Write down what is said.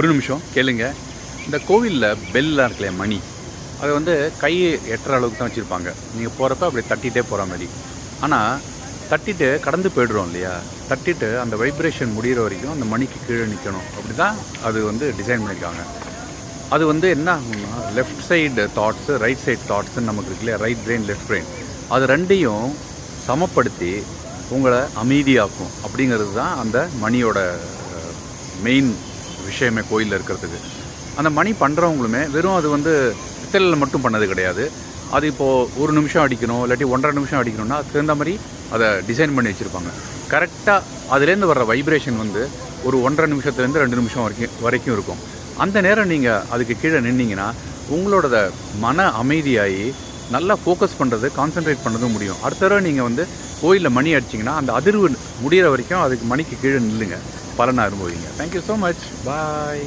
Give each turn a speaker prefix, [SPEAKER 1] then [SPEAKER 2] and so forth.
[SPEAKER 1] ஒரு நிமிஷம் கேளுங்க. இந்த கோவிலில் பெல்லாம் இருக்குல்ல மணி? அதை வந்து கை எட்டுற அளவுக்கு தான் வச்சுருப்பாங்க. நீங்கள் போகிறப்ப அப்படி தட்டிகிட்டே போகிற மாதிரி. ஆனால் தட்டிட்டு கடந்து போயிடுறோம் இல்லையா? தட்டிட்டு அந்த வைப்ரேஷன் முடிகிற வரைக்கும் அந்த மணிக்கு கீழே நிற்கணும் அப்படி தான் அது வந்து டிசைன் பண்ணியிருக்காங்க. அது வந்து என்ன ஆகும்னா left side thoughts right side தாட்ஸுன்னு நமக்கு இருக்கு இல்லையா ரைட் பிரெயின் லெஃப்ட் பிரெயின் அது ரெண்டையும் சமப்படுத்தி உங்களை அமைதியாக்கும். அப்படிங்கிறது தான் அந்த மணியோட மெயின் விஷயமே கோயிலில் இருக்கிறதுக்கு. அந்த மணி பண்ணுறவங்களுமே வெறும் அது வந்து பித்தளையில் மட்டும் பண்ணது கிடையாது. அது இப்போது ஒரு நிமிஷம் அடிக்கணும் இல்லாட்டி ஒன்றரை நிமிஷம் அடிக்கணும்னா அதுக்கு தகுந்த மாதிரி அதை டிசைன் பண்ணி வச்சுருப்பாங்க. கரெக்டாக அதுலேருந்து வர்ற வைப்ரேஷன் வந்து ஒரு ஒன்றரை நிமிஷத்துலேருந்து ரெண்டு நிமிஷம் வரைக்கும் வரைக்கும் இருக்கும். அந்த நேரம் நீங்கள் அதுக்கு கீழே நின்னீங்கன்னா உங்களோட மன அமைதியாகி நல்லா ஃபோக்கஸ் பண்ணுறது கான்சென்ட்ரேட் பண்ணதும் முடியும். அடுத்த தடவை நீங்கள் வந்து கோயிலில் மணி அடிச்சிங்கன்னா அந்த அதிர்வு முடிகிற வரைக்கும் அதுக்கு மணிக்கு கீழே நில்லுங்க. பலனை அனுபவிங்க. Thank you so much bye